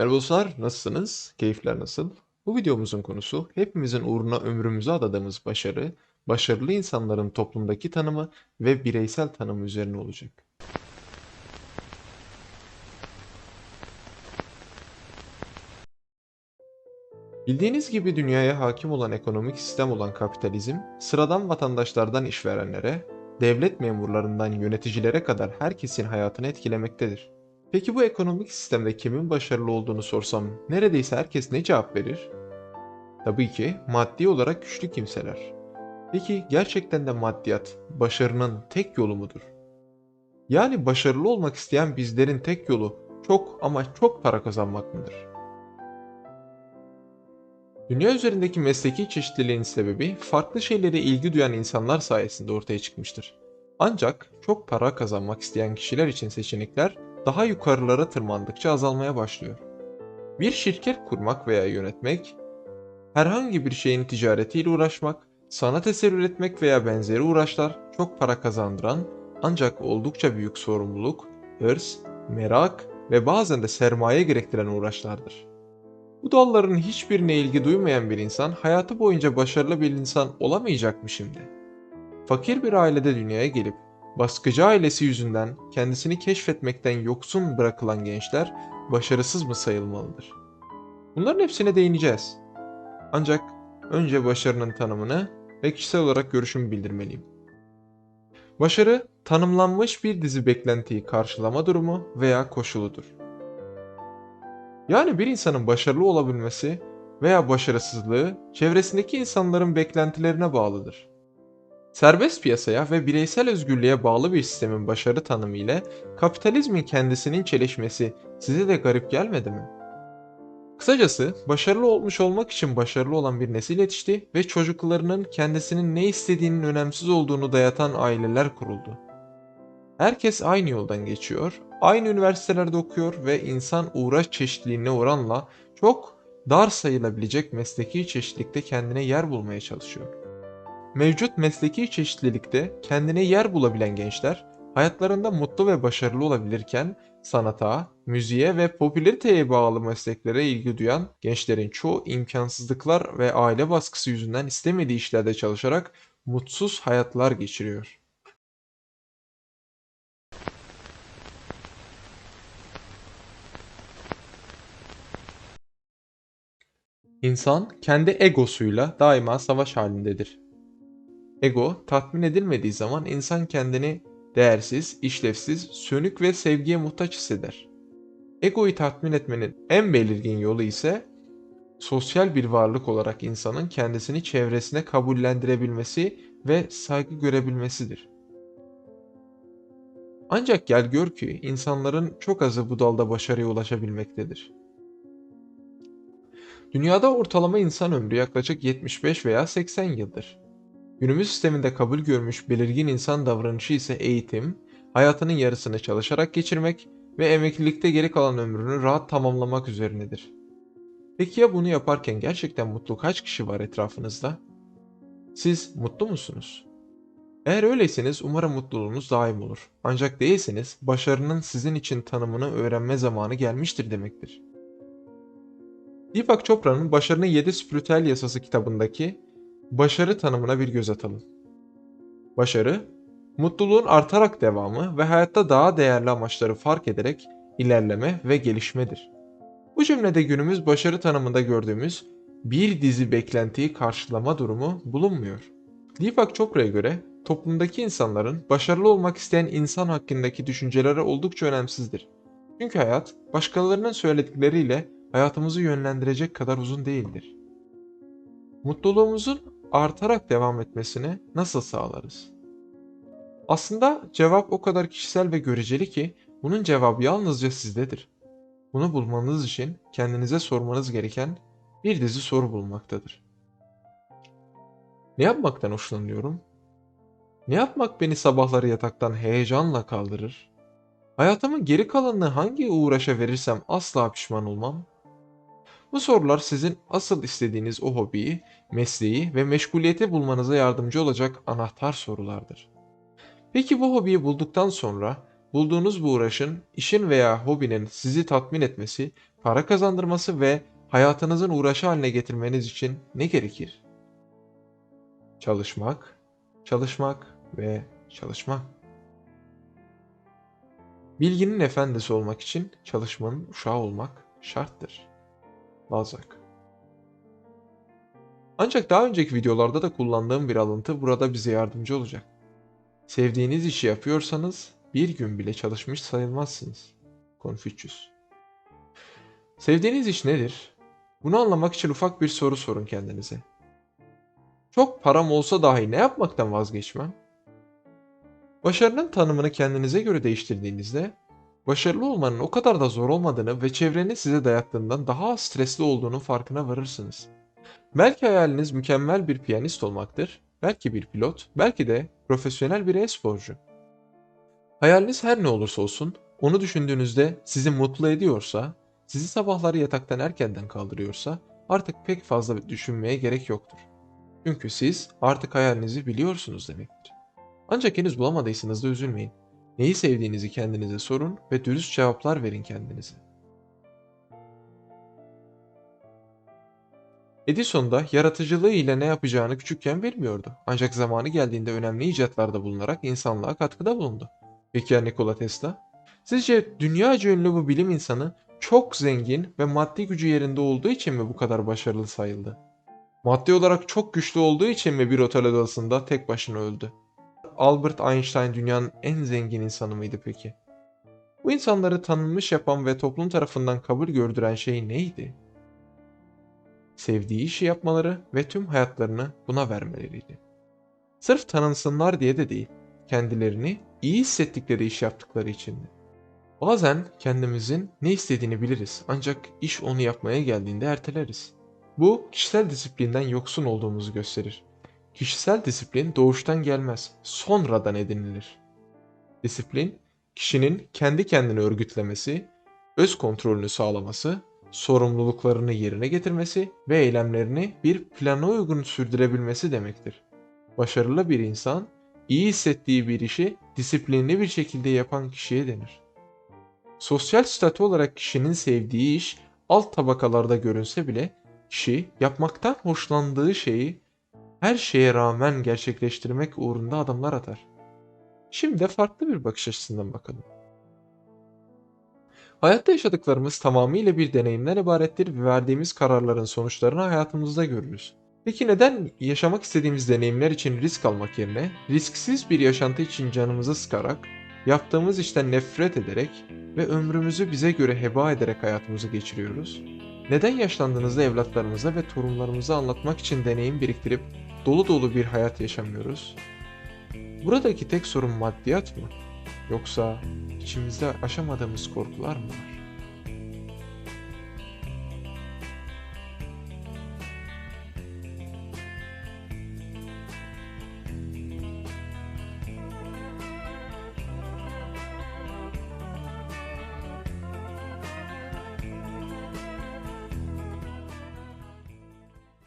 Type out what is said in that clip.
Merhaba dostlar, nasılsınız? Keyifler nasıl? Bu videomuzun konusu hepimizin uğruna ömrümüzü adadığımız başarı, başarılı insanların toplumdaki tanımı ve bireysel tanımı üzerine olacak. Bildiğiniz gibi dünyaya hakim olan ekonomik sistem olan kapitalizm, sıradan vatandaşlardan işverenlere, devlet memurlarından yöneticilere kadar herkesin hayatını etkilemektedir. Peki bu ekonomik sistemde kimin başarılı olduğunu sorsam neredeyse herkes ne cevap verir? Tabii ki maddi olarak güçlü kimseler. Peki gerçekten de maddiyat başarının tek yolu mudur? Yani başarılı olmak isteyen bizlerin tek yolu çok ama çok para kazanmak mıdır? Dünya üzerindeki mesleki çeşitliliğin sebebi farklı şeylere ilgi duyan insanlar sayesinde ortaya çıkmıştır. Ancak çok para kazanmak isteyen kişiler için seçenekler daha yukarılara tırmandıkça azalmaya başlıyor. Bir şirket kurmak veya yönetmek, herhangi bir şeyin ticaretiyle uğraşmak, sanat eseri üretmek veya benzeri uğraşlar çok para kazandıran ancak oldukça büyük sorumluluk, hırs, merak ve bazen de sermaye gerektiren uğraşlardır. Bu dalların hiçbirine ilgi duymayan bir insan hayatı boyunca başarılı bir insan olamayacak mı şimdi? Fakir bir ailede dünyaya gelip baskıcı ailesi yüzünden kendisini keşfetmekten yoksun bırakılan gençler başarısız mı sayılmalıdır? Bunların hepsine değineceğiz. Ancak önce başarının tanımını ve kişisel olarak görüşümü bildirmeliyim. Başarı, tanımlanmış bir dizi beklentiyi karşılama durumu veya koşuludur. Yani bir insanın başarılı olabilmesi veya başarısızlığı çevresindeki insanların beklentilerine bağlıdır. Serbest piyasaya ve bireysel özgürlüğe bağlı bir sistemin başarı tanımı ile kapitalizmin kendisinin çelişmesi size de garip gelmedi mi? Kısacası başarılı olmuş olmak için başarılı olan bir nesil yetişti ve çocuklarının kendisinin ne istediğinin önemsiz olduğunu dayatan aileler kuruldu. Herkes aynı yoldan geçiyor, aynı üniversitelerde okuyor ve insan uğraş çeşitliliğine oranla çok dar sayılabilecek mesleki çeşitlilikte kendine yer bulmaya çalışıyor. Mevcut mesleki çeşitlilikte kendine yer bulabilen gençler hayatlarında mutlu ve başarılı olabilirken sanata, müziğe ve popülariteye bağlı mesleklere ilgi duyan gençlerin çoğu imkansızlıklar ve aile baskısı yüzünden istemediği işlerde çalışarak mutsuz hayatlar geçiriyor. İnsan kendi egosuyla daima savaş halindedir. Ego tatmin edilmediği zaman insan kendini değersiz, işlevsiz, sönük ve sevgiye muhtaç hisseder. Egoyu tatmin etmenin en belirgin yolu ise sosyal bir varlık olarak insanın kendisini çevresine kabullendirebilmesi ve saygı görebilmesidir. Ancak gel gör ki insanların çok azı bu dalda başarıya ulaşabilmektedir. Dünyada ortalama insan ömrü yaklaşık 75 veya 80 yıldır. Günümüz sisteminde kabul görmüş belirgin insan davranışı ise eğitim, hayatının yarısını çalışarak geçirmek ve emeklilikte geri kalan ömrünü rahat tamamlamak üzerinedir. Peki ya bunu yaparken gerçekten mutlu kaç kişi var etrafınızda? Siz mutlu musunuz? Eğer öyleyseniz umarım mutluluğunuz daim olur. Ancak değilseniz başarının sizin için tanımını öğrenme zamanı gelmiştir demektir. Deepak Chopra'nın Başarının 7 Spiritüel Yasası kitabındaki başarı tanımına bir göz atalım. Başarı, mutluluğun artarak devamı ve hayatta daha değerli amaçları fark ederek ilerleme ve gelişmedir. Bu cümlede günümüz başarı tanımında gördüğümüz bir dizi beklentiyi karşılama durumu bulunmuyor. Deepak Chopra'ya göre toplumdaki insanların başarılı olmak isteyen insan hakkındaki düşünceleri oldukça önemsizdir. Çünkü hayat başkalarının söyledikleriyle hayatımızı yönlendirecek kadar uzun değildir. Mutluluğumuzun artarak devam etmesini nasıl sağlarız? Aslında cevap o kadar kişisel ve göreceli ki bunun cevabı yalnızca sizdedir. Bunu bulmanız için kendinize sormanız gereken bir dizi soru bulmaktadır. Ne yapmaktan hoşlanıyorum? Ne yapmak beni sabahları yataktan heyecanla kaldırır? Hayatımın geri kalanını hangi uğraşa verirsem asla pişman olmam? Bu sorular sizin asıl istediğiniz o hobiyi, mesleği ve meşguliyeti bulmanıza yardımcı olacak anahtar sorulardır. Peki bu hobiyi bulduktan sonra bulduğunuz bu uğraşın, işin veya hobinin sizi tatmin etmesi, para kazandırması ve hayatınızın uğraşı haline getirmeniz için ne gerekir? Çalışmak, çalışmak ve çalışmak. Bilginin efendisi olmak için çalışmanın uşağı olmak şarttır. Balzac Ancak daha önceki videolarda da kullandığım bir alıntı burada bize yardımcı olacak. Sevdiğiniz işi yapıyorsanız bir gün bile çalışmış sayılmazsınız. Confucius Sevdiğiniz iş nedir? Bunu anlamak için ufak bir soru sorun kendinize. Çok param olsa dahi ne yapmaktan vazgeçmem? Başarının tanımını kendinize göre değiştirdiğinizde, başarılı olmanın o kadar da zor olmadığını ve çevrenin size dayattığından daha az stresli olduğunun farkına varırsınız. Belki hayaliniz mükemmel bir piyanist olmaktır, belki bir pilot, belki de profesyonel bir e-sporcu. Hayaliniz her ne olursa olsun, onu düşündüğünüzde sizi mutlu ediyorsa, sizi sabahları yataktan erkenden kaldırıyorsa artık pek fazla düşünmeye gerek yoktur. Çünkü siz artık hayalinizi biliyorsunuz demektir. Ancak henüz bulamadıysanız da üzülmeyin. Neyi sevdiğinizi kendinize sorun ve dürüst cevaplar verin kendinize. Edison da yaratıcılığı ile ne yapacağını küçükken bilmiyordu. Ancak zamanı geldiğinde önemli icatlarda bulunarak insanlığa katkıda bulundu. Peki ya Nikola Tesla? Sizce dünyaca ünlü bu bilim insanı çok zengin ve maddi gücü yerinde olduğu için mi bu kadar başarılı sayıldı? Maddi olarak çok güçlü olduğu için mi bir otel odasında tek başına öldü? Albert Einstein dünyanın en zengin insanı mıydı peki? Bu insanları tanınmış yapan ve toplum tarafından kabul gördüren şey neydi? Sevdiği işi yapmaları ve tüm hayatlarını buna vermeleriydi. Sırf tanınsınlar diye de değil, kendilerini iyi hissettikleri iş yaptıkları içindi. Bazen kendimizin ne istediğini biliriz ancak iş onu yapmaya geldiğinde erteleriz. Bu kişisel disiplinden yoksun olduğumuzu gösterir. Kişisel disiplin doğuştan gelmez, sonradan edinilir. Disiplin, kişinin kendi kendini örgütlemesi, öz kontrolünü sağlaması, sorumluluklarını yerine getirmesi ve eylemlerini bir plana uygun sürdürebilmesi demektir. Başarılı bir insan, iyi hissettiği bir işi disiplinli bir şekilde yapan kişiye denir. Sosyal statü olarak kişinin sevdiği iş alt tabakalarda görünse bile kişi yapmaktan hoşlandığı şeyi her şeye rağmen gerçekleştirmek uğrunda adımlar atar. Şimdi farklı bir bakış açısından bakalım. Hayatta yaşadıklarımız tamamıyla bir deneyimden ibarettir ve verdiğimiz kararların sonuçlarını hayatımızda görürüz. Peki neden yaşamak istediğimiz deneyimler için risk almak yerine risksiz bir yaşantı için canımızı sıkarak, yaptığımız işten nefret ederek ve ömrümüzü bize göre heba ederek hayatımızı geçiriyoruz? Neden yaşlandığınızda evlatlarımıza ve torunlarımıza anlatmak için deneyim biriktirip dolu dolu bir hayat yaşamıyoruz? Buradaki tek sorun maddiyat mı? Yoksa içimizde aşamadığımız korkular mı var?